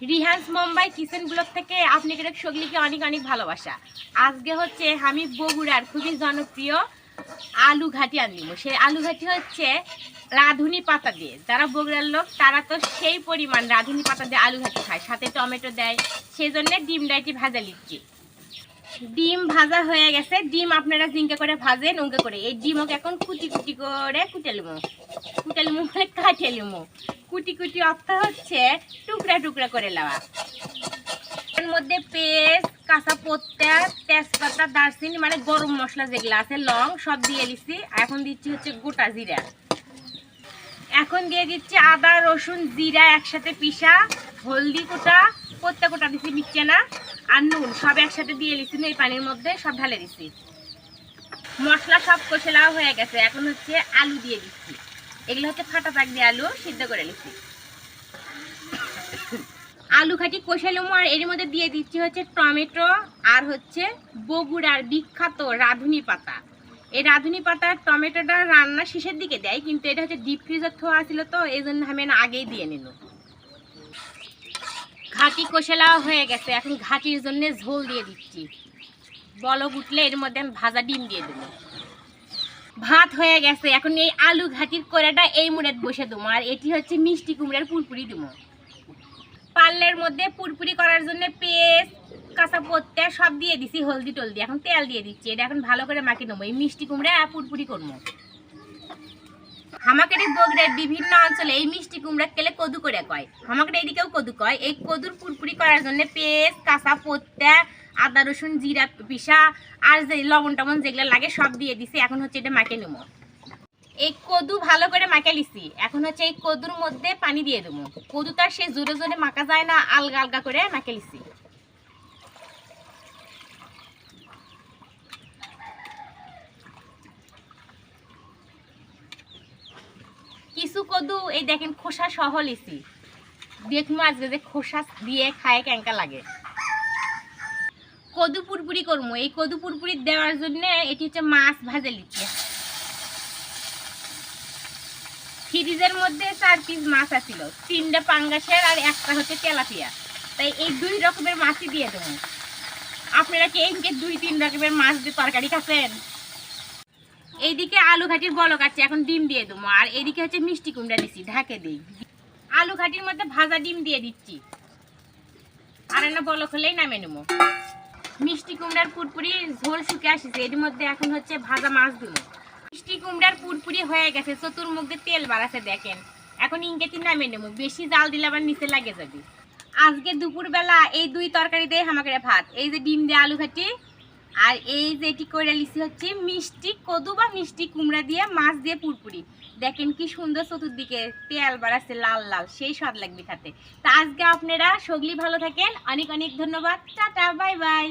রিহান্স Mumbai kitchen block থেকে আপনাদের সগলিকে অনেক অনেক ভালোবাসা। আজকে হচ্ছে আমি বগুড়ার খুবই জনপ্রিয় আলু ঘাটি আনলিম। সেই আলু ঘাটি হচ্ছে রাঁধুনি পাতা দিয়ে। যারা বগুড়ার লোক, তারা তো সেই পরিমাণ রাঁধুনি পাতা দিয়ে আলু ঘাটি খায়। সাথে টমেটো দেয় সেই জন্য ডিম ডাইটি ভাজা লিখছি ডিম ভাজা হয়ে গেছে। ডিম আপনারা জিঙ্কে করে ভাজেন উঙ্কে করে। এই ডিমকে এখন কুটি কুটি করে কুটে লিমো। কুটে লিমো মানে কাটে কুটি কুটি অর্থ হচ্ছে টুকরা টুকরা করে নেওয়া। এর মধ্যে পেস্ট, কাঁচা পত্তা, তেজপাতা, দারচিনি মানে গরম মশলা যেগুলো আছে, লং সব দিয়ে দিচ্ছি এখন দিচ্ছি হচ্ছে গোটা জিরা। এখন দিয়ে দিচ্ছি আদা, রসুন, জিরা একসাথে পিসা হলদি কোটা, পত্তা কোটা দিচ্ছি মিশছে না, আর নুন সব একসাথে দিয়ে দিচ্ছি এই পানির মধ্যে সব ঢালে দিচ্ছি মশলা সব কষেলাও হয়ে গেছে। এখন হচ্ছে আলু দিয়ে দিচ্ছি। এগুলো হচ্ছে ফাটা পাক দিয়ে আলু সিদ্ধ করে নিচ্ছি। আলু খাটি কষালুম আর এর মধ্যে দিয়ে দিচ্ছি হচ্ছে টমেটো আর হচ্ছে বগুড়ার বিখ্যাত রাঁধুনি পাতা। এই রাঁধুনি পাতা টমেটোটা রান্না শেষের দিকে দেয়, কিন্তু এটা হচ্ছে ডিপ ফ্রিজের থোয়া ছিল তো, এই জন্য আমি আগেই দিয়ে নিল। ঘাটি কষালা হয়ে গেছে, এখন ঘাটির জন্য ঝোল দিয়ে দিচ্ছি। বলক উঠলে এর মধ্যে আমি ভাজা ডিম দিয়ে দেবো। ভাত হয়ে গেছে। এখন এই আলু ঘাটির কোড়াটা এই মুড়ে বসে দেবো। আর এটি হচ্ছে মিষ্টি কুমড়ার পুরপুরি দেবো। পাল্লের মধ্যে পুরপুরি করার জন্য পেস্ট, কাঁচা পত্তা সব দিয়ে দিছি, হলদি টলদি। এখন তেল দিয়ে দিচ্ছি। এটা এখন ভালো করে মাখিয়ে নেব। এই মিষ্টি কুমড়া আর পুরপুরি করব। হামাকাটি বগড়ার বিভিন্ন অঞ্চলে এই মিষ্টি কুমড়া কেলে কদু করে কয়। হামাকাটি এদিকেও কদু কয়। এই কদুর পুরপুরি করার জন্য পেস্ট, কাঁচা পত্তা আদা, রসুন, জিরা, পিসা আর যে লবণ টবণ যেগুলো লাগে সব দিয়ে দিছি। এখন হচ্ছে এটা মাখিয়ে নেব। এই কদু ভালো করে মাখা লিছি এখন হচ্ছে এই কদুর মধ্যে পানি দিয়ে দেবো। কদু তার সে জোরে জোরে মাখা যায় না, আলগা আলগা করে মাখে লিছি কিছু কদু, এই দেখেন খোসা সহ লিছি দেখব আজকে যে খোসা দিয়ে খায় ক্যাঙ্কা লাগে। কদু পুরপুরি করব এই কদু পুরপুরি দেওয়ার জন্য এটি হচ্ছে মাছ ভাজা লিচ্ছে ফ্রিজের মধ্যে চার পিস মাছ আছিল। তিনটা পাঙ্গাসের আর একটা হচ্ছে তেলাপিয়া। তাই এই দুই রকমের মাছই দিয়ে দেবো। আপনারা কি এদিকে দুই, তিন রকমের মাছ দিয়ে তরকারি খাচ্ছেন? এইদিকে আলু ঘাটির বল কাটছে এখন ডিম দিয়ে দেবো। আর এদিকে হচ্ছে মিষ্টি কুমড়া দিচ্ছি ঢাকে দিই। আলু ঘাটির মধ্যে ভাজা ডিম দিয়ে দিচ্ছি। আর না বলক হলেই নামে নেব। মিষ্টি কুমড়ার পুরপুরি ঝোল শুকে আসছে। এর মধ্যে এখন হচ্ছে ভাজা মাছ দেবো। মিষ্টি কুমড়ার পুরপুরি হয়ে গেছে চতুর্মুখ দিয়ে তেল বাড়াছে দেখেন। এখন ইঙ্গেতি নামে নেব, বেশি জাল দিলে আবার নিচে লাগে যাবে। আজকে দুপুরবেলা এই দুই তরকারি দিয়ে আমাকে ভাত, এই যে ডিম দিয়ে আলু ঘাটি আর এই যে এটি করে লিচি হচ্ছে মিষ্টি কদু বা মিষ্টি কুমড়া দিয়ে, মাছ দিয়ে পুরপুরি। দেখেন কি সুন্দর চতুর্দিকে তেল বাড়াচ্ছে লাল লাল, সেই স্বাদ লাগবে খেতে। তা আজকে আপনারা সগলি ভালো থাকেন, অনেক অনেক ধন্যবাদ, টাটা, বাই বাই।